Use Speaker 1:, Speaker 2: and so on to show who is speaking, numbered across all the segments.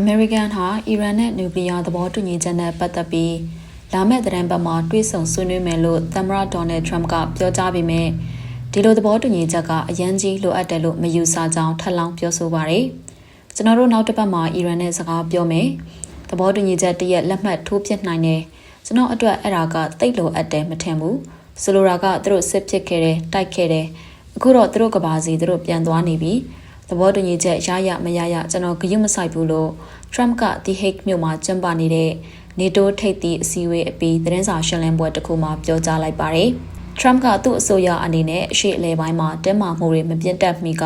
Speaker 1: အမေရိကန်ဟာအီရန်နဲ့နျူကလ িয়ার သဘောတူညီချက်နဲ့ပတ်သက်ပြီးလာမယ့်သတင်းပတ်မှာတွေ့ဆုံဆွေးနွေးမယ်လို့သမ္မတဒေါ်နယ်ထရမ့်ကပြောကြားပေမဲ့ဒီလိုသဘောတူညီချက်ကအရန်ကြီးလိုအပ်တယ်လို့မယူဆကြောင်းထပ်လောင်းပြောဆိုပါရယ်ကျွန်တော်တို့နောက်တစ်ပတ်မှာအီရန်နဲ့စကားပြောမယ်သဘောတူညီချက်တရက်လက်မှတ်ထိုးပြနိုင်တယ်ကျွန်တော်အတွက်အဲ့ဒါကတိတ်လိုအပ်တယ်မထင်ဘူးဆိုလိုတာကသူတို့စစ်ဖြစ်ခဲ့တယ်တိုက်ခဲ့တယ်အခုတော့သူတို့ကဘာစီသူတို့ပြန်သွားနေပြီ သဘောတူညီချက်ရရမရရကျွန်တော်ဂရုမစိုက်ဘူးလို့ Trump က The Hague မြို့မှာကျင်းပနေတဲ့ NATO ထိပ်သီးအစည်းအဝေးအပြီးသတင်းစာရှင်းလင်းပွဲတစ်ခုမှာပြောကြားလိုက်ပါတယ်။ Trump ကသူ့အစိုးရအနေနဲ့အရှိအလဲပိုင်းမှာတင်းမာမှုတွေမပြတ်တက်မီက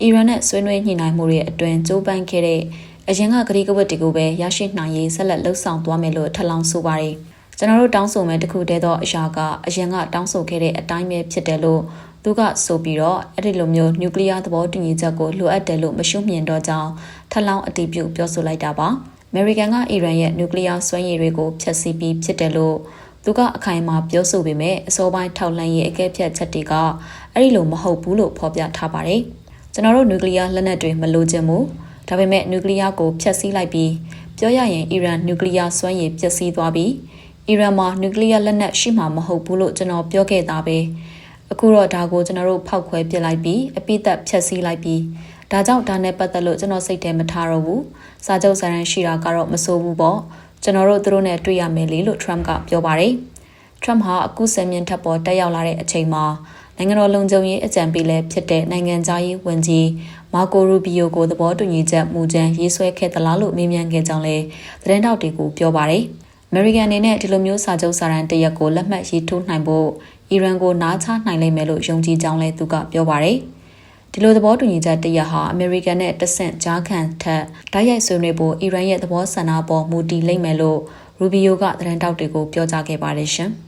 Speaker 1: အီရန်နဲ့ဆွေးနွေးညှိနှိုင်းမှုတွေအတွင်းကြိုးပမ်းခဲ့တဲ့အရင်ကဂရီကဝတ်တွေကိုပဲရရှိနိုင်ရေးဆက်လက်လှုပ်ဆောင်သွားမယ်လို့ထပ်လောင်းဆိုပါတယ်။ကျွန်တော်တို့တောင်းဆိုမဲ့တခုတည်းသောအရာကအရင်ကတောင်းဆိုခဲ့တဲ့အတိုင်းပဲဖြစ်တယ်လို့ သူကဆိုပြီးတော့အဲ့ဒီလိုမျိုးနျူကလ িয়ার သဘောတူညီချက်ကိုလိုအပ်တယ်လို့မရှုမြင်တော့ကြောင်းထပ်လောင်းအတည်ပြုပြောဆိုလိုက်တာပါ။ အမေရိကန်ကအီရန်ရဲ့နျူကလ িয়ার စွမ်းရည်တွေကိုဖျက်ဆီးပြီးဖြစ်တယ်လို့သူကအခိုင်အမာပြောဆိုပေမဲ့အစောပိုင်းထောက်လှမ်းရေးအကဲဖြတ်ချက်တွေကအဲ့ဒီလိုမဟုတ်ဘူးလို့ဖော်ပြထားပါတယ်။ကျွန်တော်တို့နျူကလ িয়ারလက်နက်တွေမလိုချင်ဘူး။ဒါပေမဲ့နျူကလ িয়ার ကိုဖျက်ဆီးလိုက်ပြီးပြောရရင်အီရန်နျူကလ িয়ার စွမ်းရည်ပျက်စီးသွားပြီးအီရန်မှာနျူကလ িয়ার လက်နက်ရှိမှာမဟုတ်ဘူးလို့ကျွန်တော်ပြောခဲ့တာပဲ။ အခုတော့ဒါကိုကျွန်တော်တို့ဖောက်ခွဲပစ်လိုက်ပြီးအပိသက်ဖျက်ဆီးလိုက်ပြီးဒါကြောင့်ဒါနဲ့ပတ်သက်လို့ကျွန်တော်စိတ်ထဲမထားတော့ဘူး။စာချုပ်စာတမ်းရှိတာကတော့မဆိုးဘူးပေါ့။ကျွန်တော်တို့သူတို့နဲ့တွေ့ရမယ်လေလို့ Trump ကပြောပါတယ်။ Trump ဟာအခုဆယ်မြင့်ထပ်ပေါ်တက်ရောက်လာတဲ့အချိန်မှာနိုင်ငံတော်လုံခြုံရေးအကြံပေးလည်းဖြစ်တဲ့နိုင်ငံသားရေးဝန်ကြီးမာကိုရူဘီယိုကိုသဘောတူညီချက်မူကြမ်းရေးဆွဲခဲ့သလားလို့မေးမြန်းခဲ့ကြောင်းလည်းသတင်းတောက်တွေကိုပြောပါတယ်။ American အနေနဲ့ဒီလိုမျိုးစာချုပ်စာတမ်းတရက်ကိုလက်မှတ်ရေးထိုးနိုင်ဖို့အီရန်ကိုနားချနိုင်လိမ့်မယ်လို့ယုံကြည်ကြောင်းလည်းသူကပြောပါတယ်။ဒီလိုသဘောတူညီချက်တရက်ဟာအမေရိကန်နဲ့တဆင့်ကြားခံထက်ဓာတ်ရိုက်ဆွေးနွေးဖို့အီရန်ရဲ့သဘောဆန္ဒပေါ်မူတည်လိမ့်မယ်လို့ရူဘီယိုကသတင်းတောက်တွေကိုပြောကြားခဲ့ပါတယ်ရှင်။